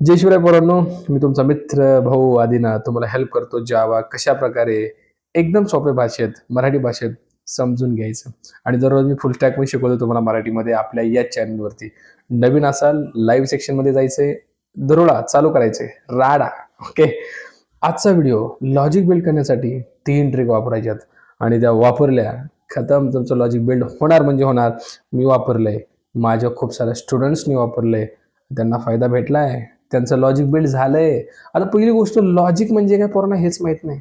जय शिवराय पोरांनो मी तुमचा मित्र भाऊ आदिना तुम्हाला हेल्प करतो जावा कशा प्रकारे एकदम सोप्या भाषेत मराठी भाषेत समजून घ्यायचं. आणि दररोज मी फुल स्टॅक पण शिकवतो तुम्हाला मराठीमध्ये आपल्या या चॅनलवरती नवीन असाल लाईव्ह सेक्शनमध्ये जायचंय दरोडा चालू करायचे राडा ओके आजचा व्हिडिओ लॉजिक बिल्ड करण्यासाठी तीन ट्रिक वापरायच्यात. आणि त्या वापरल्या खतम. तुमचं लॉजिक बिल्ड होणार म्हणजे होणार. मी वापरलंय. माझ्या खूप साऱ्या स्टुडंट्सनी वापरलंय. त्यांना फायदा भेटला आहे त्यांचं लॉजिक बिल्ड झालंय. आता पहिली गोष्ट लॉजिक म्हणजे काय? पोरांना हेच माहीत नाही.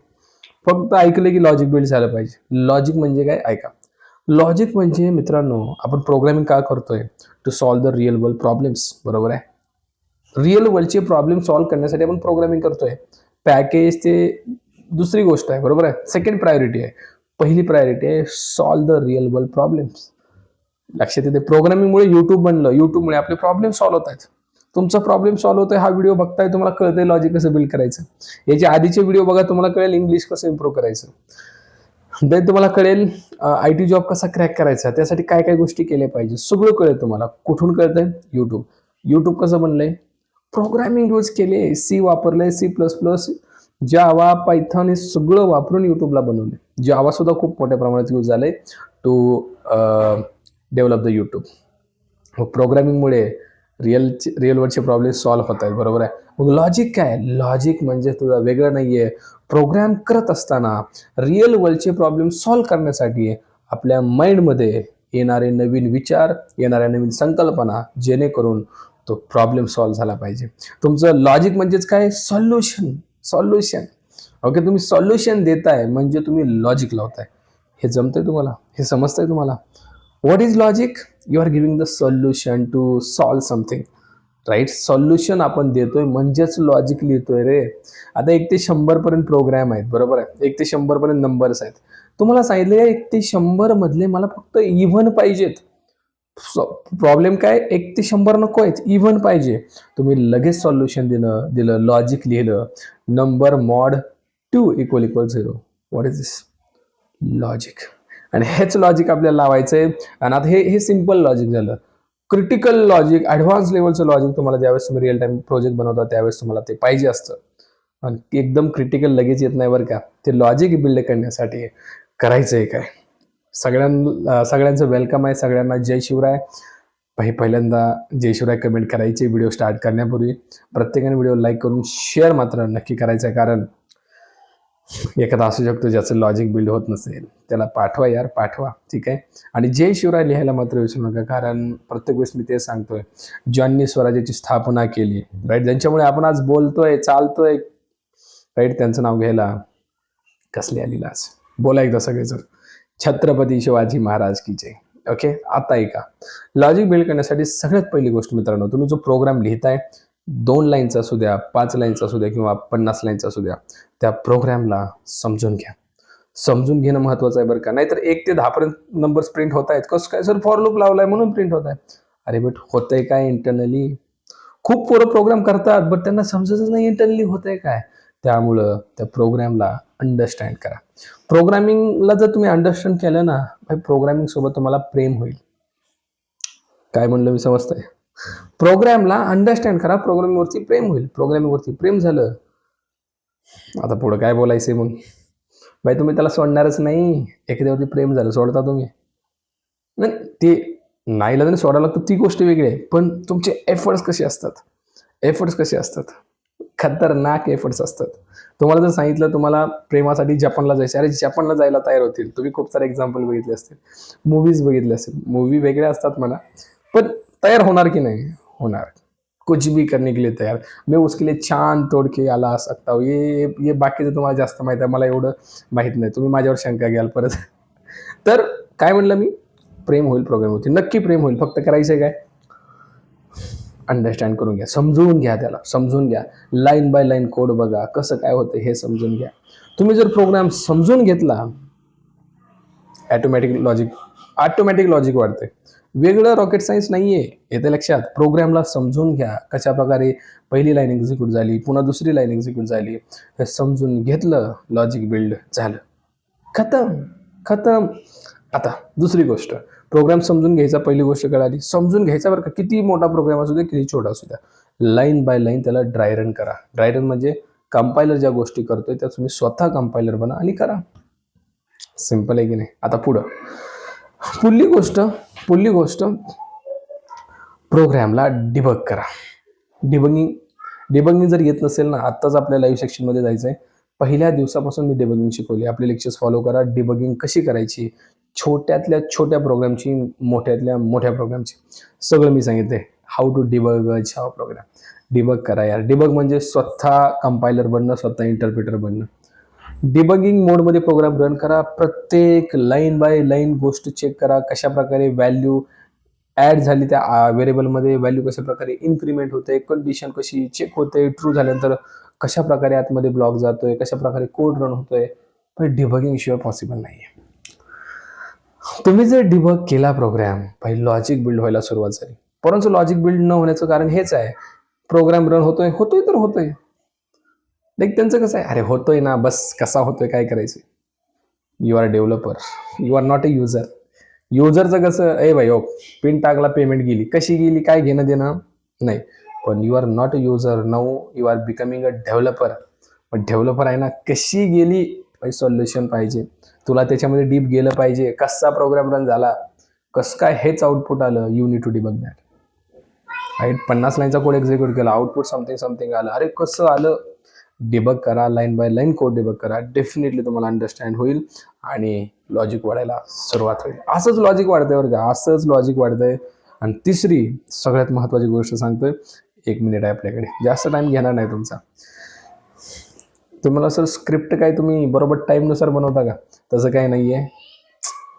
फक्त ऐकलं की लॉजिक बिल्ड झालं पाहिजे. लॉजिक म्हणजे काय? ऐका. लॉजिक म्हणजे मित्रांनो आपण प्रोग्रामिंग का करतोय? To solve the real world problems बरोबर आहे? रिअल वर्ल्डचे प्रॉब्लेम सॉल्व्ह करण्यासाठी आपण प्रोग्रामिंग करतोय. पॅकेज ते दुसरी गोष्ट आहे. बरोबर आहे? सेकंड प्रायोरिटी आहे. पहिली प्रायोरिटी आहे solve the real world problems लक्षात येते प्रोग्रामिंगमुळे युट्यूब बनलं. युट्यूबमुळे आपले प्रॉब्लेम सॉल्व्ह होत आहेत. तुमचा प्रॉब्लेम सॉल्व्ह होतोय हा व्हिडिओ बघताय तुम्हाला कळतंय लॉजिक कसं बिल्ड करायचं. याचे आधीचे व्हिडिओ बघा तुम्हाला कळेल इंग्लिश कसं इम्प्रूव्ह करायचं. देन तुम्हाला कळेल आय टी जॉब कसा क्रॅक करायचा त्यासाठी काय काय गोष्टी केल्या पाहिजे सगळं कळेल तुम्हाला. कुठून कळतंय? यूट्यूब यूट्यूब कसं बनलंय? प्रोग्रामिंग यूज केले C वापरलंय C plus plus Java Python हे सगळं वापरून यूट्यूबला बनवले जावा सुद्धा खूप मोठ्या प्रमाणात यूज झालाय टू डेव्हलप द यूट्यूब मग प्रोग्रामिंगमुळे रिअलचे रिअल वर्ल्डचे प्रॉब्लेम सॉल्व्ह होत आहेत बरोबर आहे? मग लॉजिक काय? लॉजिक म्हणजे तुझा वेगळं नाही आहे प्रोग्राम करत असताना रिअल वर्ल्डचे प्रॉब्लेम सॉल्व्ह करण्यासाठी आपल्या माइंडमध्ये येणारे नवीन विचार येणाऱ्या नवीन संकल्पना जेणेकरून तो प्रॉब्लेम सॉल्व्ह झाला पाहिजे. तुमचं लॉजिक म्हणजेच काय? सॉल्युशन सॉल्युशन ओके तुम्ही सॉल्युशन देताय म्हणजे तुम्ही लॉजिक लावताय. हे जमतंय तुम्हाला? हे समजतंय तुम्हाला? What is logic you are giving the solution to solve something right solution आपण देतोय म्हणजेच लॉजिक लिहितोय रे. आता एक ते शंभर पर्यंत प्रोग्राम आहेत बरोबर आहे? एक ते शंभर पर्यंत नंबर्स आहेत. तुम्हाला सांगितले एक ते शंभर मधले मला फक्त इव्हन पाहिजेत. प्रॉब्लेम काय? एक ते शंभर नको आहेत इव्हन पाहिजे. तुम्ही लगेच सॉल्युशन दिलं दिलं लॉजिक लिहिलं. Number mod two equal equal zero what is this logic आणि हेच लॉजिक आपल्याला लावायचं आहे आणि आता हे हे सिंपल लॉजिक झालं. क्रिटिकल लॉजिक ॲडव्हान्स लेवलचं लॉजिक तुम्हाला ज्यावेळेस तुम्ही रिअल टाइम प्रोजेक्ट बनवता त्यावेळेस तुम्हाला ते पाहिजे असतं. आणि एकदम क्रिटिकल लगेच येत नाही बरं का. ते लॉजिक बिल्ड करण्यासाठी करायचं आहे काय. सगळ्यां सगळ्यांचं वेलकम आहे सगळ्यांना जय शिवराय. भाई पहिल्यांदा जय शिवराय कमेंट करायचे व्हिडिओ स्टार्ट करण्यापूर्वी. प्रत्येकाने व्हिडिओ लाईक करून शेअर मात्र नक्की करायचं आहे कारण एखादा असू शकतो ज्याचं लॉजिक बिल्ड होत नसेल त्याला पाठवा यार पाठवा ठीक आहे? आणि जय शिवराय लिहायला मात्र विसरू नका कारण प्रत्येक वेळेस मी ते सांगतोय ज्यांनी स्वराज्याची स्थापना केली राईट ज्यांच्यामुळे आपण आज बोलतोय चालतोय राईट त्यांचं नाव घ्यायला कसले आली लाज? बोला एकदा सगळे जर छत्रपती शिवाजी महाराज की जय. ओके आता ऐका. लॉजिक बिल्ड करण्यासाठी सगळ्यात पहिली गोष्ट मित्रांनो तुम्ही जो प्रोग्राम लिहिताय दोन लाईनचा असू द्या पाच लाईनचा असू द्या किंवा पन्नास लाईनचा असू द्या त्या प्रोग्रॅमला समजून घ्या. समजून घेणं महत्वाचं आहे बरं का. नाहीतर एक ते दहापर्यंत नंबर्स प्रिंट होत आहेत. कसं काय सर फॉर लूप लावलाय म्हणून प्रिंट होत आहे अरे बट होतंय काय इंटरनली खूप पोरं प्रोग्राम करतात बट त्यांना समजतच नाही इंटरनली होतंय काय. त्यामुळं त्या प्रोग्रॅमला अंडरस्टँड करा. प्रोग्रामिंगला जर तुम्ही अंडरस्टँड केलं ना भाई प्रोग्रामिंग सोबत तुम्हाला प्रेम होईल. काय म्हणलं मी समजतंय? प्रोग्रॅमला अंडरस्टँड करा प्रोग्रामिंगवरती प्रेम होईल. प्रोग्रामिंगवरती प्रेम झालं आता पुढं काय बोलायचंय मग? बाई तुम्ही त्याला सोडणारच नाही. एखाद्यावरती प्रेम झालं सोडता तुम्ही. नाही ते नाही लागलं सोडायला लागतं ती गोष्ट वेगळी आहे. पण तुमचे एफर्ट्स कसे असतात? एफर्ट्स कसे असतात? खतरनाक एफर्ट्स असतात. तुम्हाला जर सांगितलं तुम्हाला प्रेमासाठी जपानला जायचं अरे जपानला जायला तयार होतील. तुम्ही खूप सारे एक्झाम्पल बघितले असतील. मूवीज बघितले असतील. मूवी वेगळ्या असतात म्हणा. पण तयार होणार की नाही? होणार. कुछ भी करने के लिए तयार. मी उसके लिए छान तोडके आला सकता ये ये बाकीचं तुम्हाला जास्त माहिती आहे मला एवढं माहीत नाही. तुम्ही माझ्यावर शंका घ्याल परत. तर काय म्हणलं मी? प्रेम होईल प्रोग्राम होती नक्की प्रेम होईल. फक्त करायचं आहे काय? अंडरस्टँड करून घ्या. समजून घ्या त्याला. समजून घ्या. लाईन बाय लाईन कोड बघा. कसं काय होतं हे समजून घ्या. तुम्ही जर प्रोग्राम समजून घेतला ॲटोमॅटिक लॉजिक ऑटोमॅटिक लॉजिक वाढते वेगळं रॉकेट सायन्स नाही आहे येते लक्षात. प्रोग्रामला समजून घ्या. कशा प्रकारे पहिली लाईन एक्झिक्यूट झाली पुन्हा दुसरी लाईन एक्झिक्यूट झाली हे समजून घेतलं लॉजिक बिल्ड झालं. खतम. खतम. आता दुसरी गोष्ट. प्रोग्राम समजून घ्यायचा पहिली गोष्ट कळाली. समजून घ्यायचा बरं का. किती मोठा प्रोग्राम असू दे किती छोटा असू द्या. लाईन बाय लाईन त्याला ड्राय रन करा. ड्राय रन म्हणजे कंपायलर ज्या गोष्टी करतोय त्या तुम्ही स्वतः कंपायलर बना आणि करा. सिंपल आहे की नाही? आता पुढं. पुढली गोष्ट पुढली गोष्ट प्रोग्रॅमला डिबग करा. डिबगिंग डिबगिंग जर येत नसेल ना आत्ताच आपल्या लाईव्ह सेक्शनमध्ये जायचं आहे पहिल्या दिवसापासून मी डिबगिंग शिकवली. आपले लेक्चर्स फॉलो करा. डिबगिंग कशी करायची? छोट्यातल्या छोट्या प्रोग्रामची मोठ्यातल्या मोठ्या प्रोग्रामची सगळं मी सांगितले हाऊ टू डिबग हा प्रोग्राम डिबग करा यार. डिबग म्हणजे स्वतः कंपायलर बनणं स्वतः इंटरप्रिटर बनणं. डिबगिंग मोडमध्ये प्रोग्राम रन करा. प्रत्येक लाईन बाय लाईन गोष्ट चेक करा. कशा प्रकारे व्हॅल्यू ॲड झाली त्या व्हेरिएबलमध्ये व्हॅल्यू कशा प्रकारे इन्क्रिमेंट होते? कंडिशन कशी चेक होते? ट्रू झाल्यानंतर कशा प्रकारे आतमध्ये ब्लॉक जातोय? कशा प्रकारे कोड रन होतोय? पण डिबगिंग शिवाय पॉसिबल नाही आहे तुम्ही जर डिबग केला प्रोग्राम पहिले लॉजिक बिल्ड व्हायला सुरुवात झाली. परंतु लॉजिक बिल्ड न होण्याचं कारण हेच आहे. प्रोग्राम रन होतोय? होतोय तर होतोय. लाईक त्यांचं कसं आहे? अरे होतोय ना बस कसा होतोय काय करायचं you are developer you are not a user युजरचं कसं ए भाई ओ पिन टाकला पेमेंट गेली. कशी गेली काय घेणं देणं? नाही. पण you are not a user now you are becoming a developer पण डेव्हलपर आहे ना कशी गेली? सोल्युशन पाहिजे. तुला त्याच्यामध्ये डीप गेलं पाहिजे. कसा प्रोग्राम रन झाला? कसं काय हेच आउटपुट आलं? You need to D that right पन्नास लाईनचा कोड एक्झिक्यूट केला. आउटपुट समथिंग समथिंग आलं. अरे कसं आलं? डिबग करा line by line code debug करा. डेफिनेटली तुम्हाला अंडरस्टँड होईल आणि लॉजिक वाढायला सुरुवात होईल. असंच लॉजिक वाढतंय बरं का. असंच लॉजिक वाढतंय. आणि तिसरी सगळ्यात महत्त्वाची गोष्ट सांगतोय एक मिनिट आहे आपल्याकडे. जास्त टाईम घेणार नाही तुमचा. तुम्हाला सर स्क्रिप्ट काय तुम्ही बरोबर टाईमनुसार बनवता का? तसं काही नाही आहे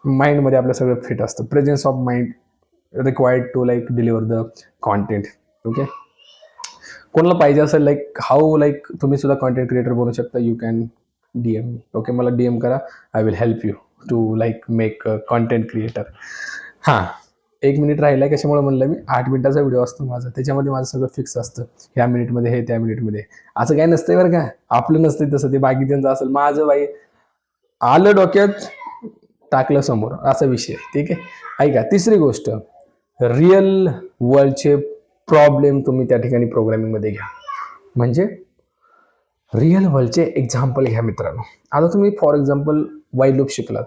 माइंडमध्ये आपलं सगळं फिट असतं. Presence of mind required to like deliver the content okay कोणाला पाहिजे असेल लाईक हाऊ लाईक तुम्ही सुद्धा कॉन्टेंट क्रिएटर बनू शकता. You can D M me okay मला डी एम करा I will help you to like make content creator हां एक मिनिट राहिला आहे कशामुळे म्हणलं मी? आठ मिनिटाचा व्हिडिओ असतो माझा. त्याच्यामध्ये माझं सगळं फिक्स असतं. ह्या मिनिटमध्ये हे त्या मिनिटमध्ये असं काय नसतंय बरं का? आपलं नसतंय तसं. ते बाकी त्यांचं असेल. माझं बाई आलं डोक्यात टाकलं समोर. असा विषय. ठीक आहे? ऐका तिसरी गोष्ट. रिअल वर्ल्डचे प्रॉब्लेम तुम्ही त्या ठिकाणी प्रोग्रॅमिंगमध्ये घ्या. म्हणजे रिअल वर्ल्डचे एक्झाम्पल घ्या मित्रांनो. आता तुम्ही फॉर एक्झाम्पल वाईल लूप शिकलात.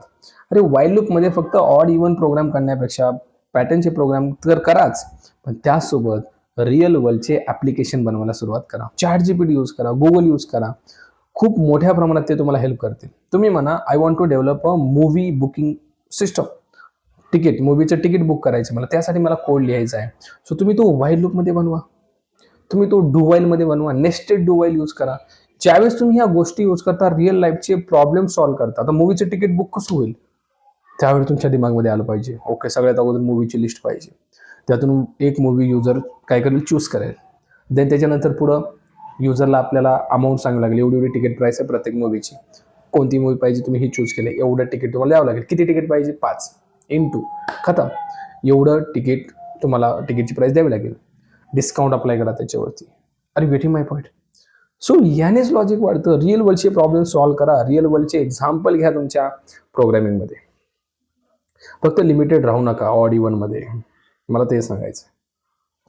अरे वाईल लूपमध्ये फक्त ऑड इव्हन प्रोग्राम करण्यापेक्षा पॅटर्नचे प्रोग्राम तर कराच पण त्यासोबत रिअल वर्ल्डचे ॲप्लिकेशन बनवायला सुरुवात करा. चॅट जी पी यूज करा गुगल यूज करा. खूप मोठ्या प्रमाणात ते तुम्हाला हेल्प करतील. तुम्ही म्हणा I want to develop a movie booking system ticket मूवीचं ticket book करायचं मला त्यासाठी मला कोड लिहायचा आहे. सो तुम्ही तो वाईल लूपमध्ये बनवा. तुम्ही तो डू वाईलमध्ये बनवा. नेस्टेड डू वाईल यूज करा. ज्यावेळेस तुम्ही ह्या गोष्टी यूज करता रिअल लाईफचे प्रॉब्लेम सॉल्व्ह करता. आता मूवीचं तिकीट बुक कसं होईल? त्यावेळी तुमच्या दिमागमध्ये आलं पाहिजे. ओके सगळ्यात अगोदर मूवीची लिस्ट पाहिजे. त्यातून एक मूवी युजर काय करेल चूज करेल. देन त्याच्यानंतर पुढं युजरला आपल्याला अमाऊंट सांगावं लागेल. एवढी एवढी तिकीट प्राईस आहे प्रत्येक मूवीची कोणती मूवी पाहिजे तुम्ही ही चूज केले. एवढं तिकीट तुम्हाला द्यावं लागेल. किती तिकीट पाहिजे? पाच. इन टू खतम. एवढं तिकीट तुम्हाला तिकीटची प्राईस द्यावी लागेल. डिस्काउंट अप्लाय करा त्याच्यावरती. अरे वेटिंग माय पॉईंट सो यानेच लॉजिक वाढतं. रिअल वर्ल्डचे प्रॉब्लेम सॉल्व्ह करा. रिअल वर्ल्डचे एक्झाम्पल घ्या तुमच्या प्रोग्रॅमिंगमध्ये फक्त लिमिटेड राहू नका ऑड इवनमध्ये मला ते सांगायचं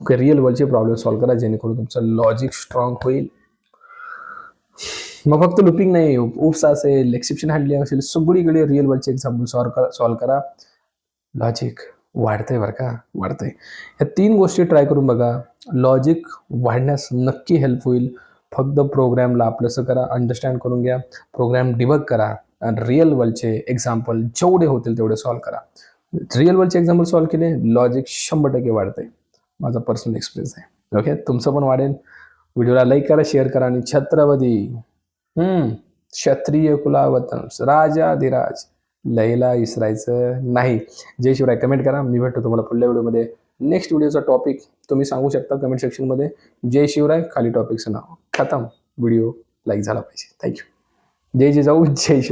ओके रिअल वर्ल्डचे प्रॉब्लेम सॉल्व्ह करा. जेणेकरून तुमचं लॉजिक स्ट्रॉंग होईल. मग फक्त लुपिंग नाही. उप्स असेल एक्सेप्शन हँडलिंग असेल सगळीकडे रिअल वर्ल्डचे एक्झाम्पल सॉल्व करा. सॉल्व्ह करा. लॉजिक वाढतंय बरं का? वाढतंय. या तीन गोष्टी ट्राय करून बघा. लॉजिक वाढण्यास नक्की हेल्प होईल. फक्त प्रोग्रॅमला आपलंसं करा अंडरस्टँड करून घ्या. प्रोग्रॅम डिबग करा. आणि रिअल वर्ल्डचे एक्झाम्पल जेवढे होतील तेवढे सॉल्व करा. रिअल वर्ल्डचे एक्झाम्पल सॉल्व केले लॉजिक शंभर टक्के वाढते माझा पर्सनल एक्सपिरियन्स आहे. ओके तुमचं पण वाढेल. व्हिडिओला लाईक करा शेअर करा. आणि छत्रपती क्षत्रिय क्षत्रिय राजा राजाधिराज लयला इसरायचं नाही. जय शिवराय कमेंट करा. मी भेटतो तुम्हाला पुढल्या व्हिडिओमध्ये. नेक्स्ट व्हिडिओचा टॉपिक तुम्ही सांगू शकता कमेंट सेक्शनमध्ये जय शिवराय खाली टॉपिकचं नाव. खतम. व्हिडिओ लाईक झाला पाहिजे. थँक्यू जय जिजाऊ जय शिवराय.